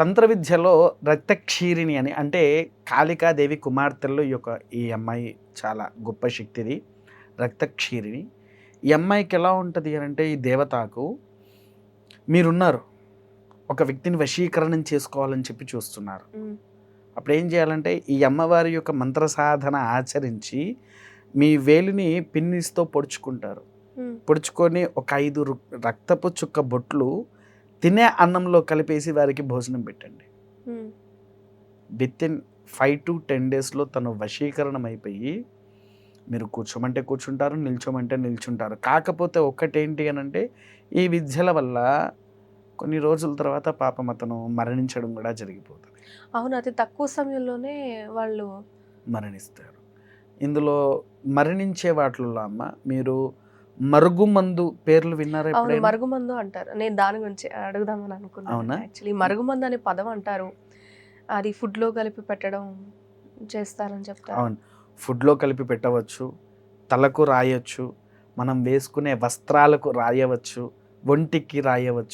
తంత్ర విద్యలో రక్తక్షీరిణి అని అంటే కాళికాదేవి కుమార్తెల్లో ఈ యొక్క ఈ అమ్మాయి చాలా గొప్ప శక్తిది రక్తక్షీరిణి. ఈ అమ్మాయికి ఎలా ఉంటుంది అని అంటే ఈ దేవతకు మీరున్నారు ఒక వ్యక్తిని వశీకరణం చేసుకోవాలని చెప్పి చూస్తున్నారు. అప్పుడు ఏం చేయాలంటే ఈ అమ్మవారి యొక్క మంత్ర సాధన ఆచరించి మీ వేలిని పిన్నిస్తో పొడుచుకుంటారు. పొడుచుకొని ఒక ఐదు రు- రక్తపు చుక్క బొట్లు తినే అన్నంలో కలిపేసి వారికి భోజనం పెట్టండి. With in five to ten డేస్లో తను వశీకరణం అయిపోయి మీరు కూర్చోమంటే కూర్చుంటారు నిల్చోమంటే నిల్చుంటారు. కాకపోతే ఒక్కటేంటి అని అంటే ఈ విద్యల వల్ల కొన్ని రోజుల తర్వాత పాపం అతను మరణించడం కూడా జరిగిపోతుంది. అవును అతి తక్కువ సమయంలోనే వాళ్ళు మరణిస్తారు. ఇందులో మరణించే వాటిల్లో అమ్మ మీరు మరుగుమందు పేర్లు విన్నారా అవును మరుగుమందు అంటారు. నేను దాని గురించి అడుగుదామని అనుకున్నాను? యాక్చువల్లీ మరుగుమందు అనే పదం అంటారు. అది food లో కలిపి పెట్టడం చేస్తారని చెప్తారు. అవును. ఫుడ్లో కలిపి పెట్టవచ్చు తలకు రాయొచ్చు మనం వేసుకునే వస్త్రాలకు రాయవచ్చు ఒంటికి రాయవచ్చు.